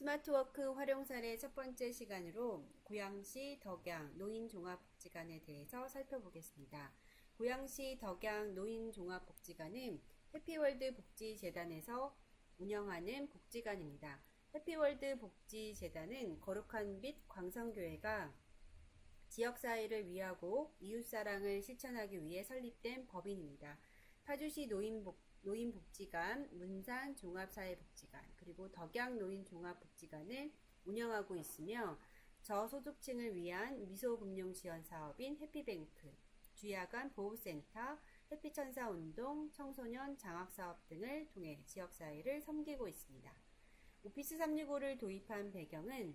스마트워크 활용 사례 첫 번째 시간으로 고양시 덕양 노인종합복지관에 대해서 살펴보겠습니다. 고양시 덕양 노인종합복지관은 해피월드 복지재단에서 운영하는 복지관입니다. 해피월드 복지재단은 거룩한 빛 광성교회가 지역사회를 위하고 이웃사랑을 실천하기 위해 설립된 법인입니다. 파주시 노인복, 노인복지관, 문산 종합사회복지관, 그리고 덕양 노인종합복지관을 운영하고 있으며 저소득층을 위한 미소금융 지원 사업인 해피뱅크, 주야간 보호센터, 해피천사운동, 청소년 장학사업 등을 통해 지역사회를 섬기고 있습니다. 오피스 365를 도입한 배경은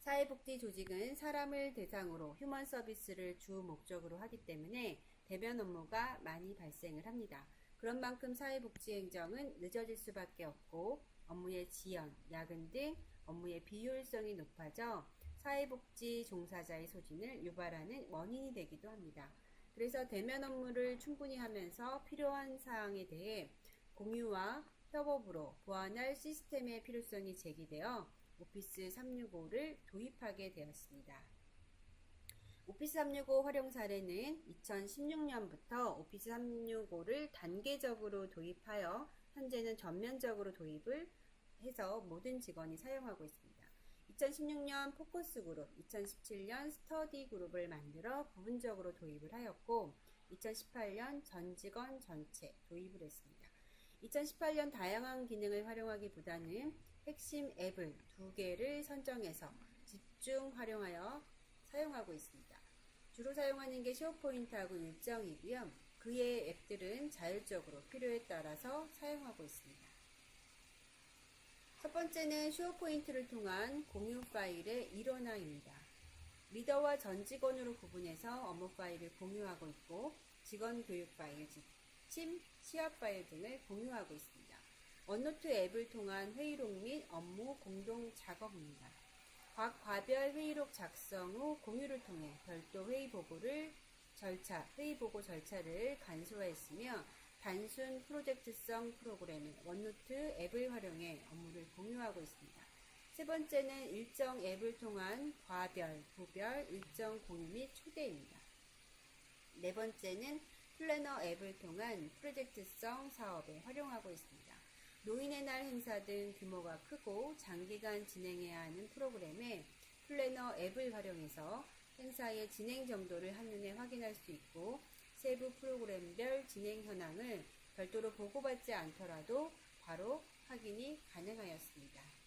사회복지 조직은 사람을 대상으로 휴먼 서비스를 주 목적으로 하기 때문에 대변 업무가 많이 발생을 합니다. 그런 만큼 사회복지 행정은 늦어질 수밖에 없고 업무의 지연, 야근 등 업무의 비효율성이 높아져 사회복지 종사자의 소진을 유발하는 원인이 되기도 합니다. 그래서 대면 업무를 충분히 하면서 필요한 사항에 대해 공유와 협업으로 보완할 시스템의 필요성이 제기되어 오피스 365를 도입하게 되었습니다. 오피스 365 활용 사례는 2016년부터 오피스 365를 단계적으로 도입하여 현재는 전면적으로 도입을 해서 모든 직원이 사용하고 있습니다. 2016년 포커스 그룹, 2017년 스터디 그룹을 만들어 부분적으로 도입을 하였고 2018년 전 직원 전체 도입을 했습니다. 2018년 다양한 기능을 활용하기보다는 핵심 앱을 두 개를 선정해서 집중 활용하여 사용하고 있습니다. 주로 사용하는 게 쇼포인트하고 일정이고요. 그의 앱들은 자율적으로 필요에 따라서 사용하고 있습니다. 첫 번째는 쇼 포인트를 통한 공유 파일의 일원화입니다. 리더와 전 직원으로 구분해서 업무 파일을 공유하고 있고 직원 교육 파일, 즉 침, 시합 파일 등을 공유하고 있습니다. 원노트 앱을 통한 회의록 및 업무 공동 작업입니다. 각 과별 회의록 작성 후 공유를 통해 별도 회의 보고를 절차, 회의 보고 절차를 간소화했으며 단순 프로젝트성 프로그램의 원노트 앱을 활용해 업무를 공유하고 있습니다. 세 번째는 일정 앱을 통한 과별, 부별, 일정 공유 및 초대입니다. 네 번째는 플래너 앱을 통한 프로젝트성 사업에 활용하고 있습니다. 노인의 날 행사 등 규모가 크고 장기간 진행해야 하는 프로그램에 플래너 앱을 활용해서 행사의 진행 정도를 한눈에 확인할 수 있고 세부 프로그램별 진행 현황을 별도로 보고받지 않더라도 바로 확인이 가능하였습니다.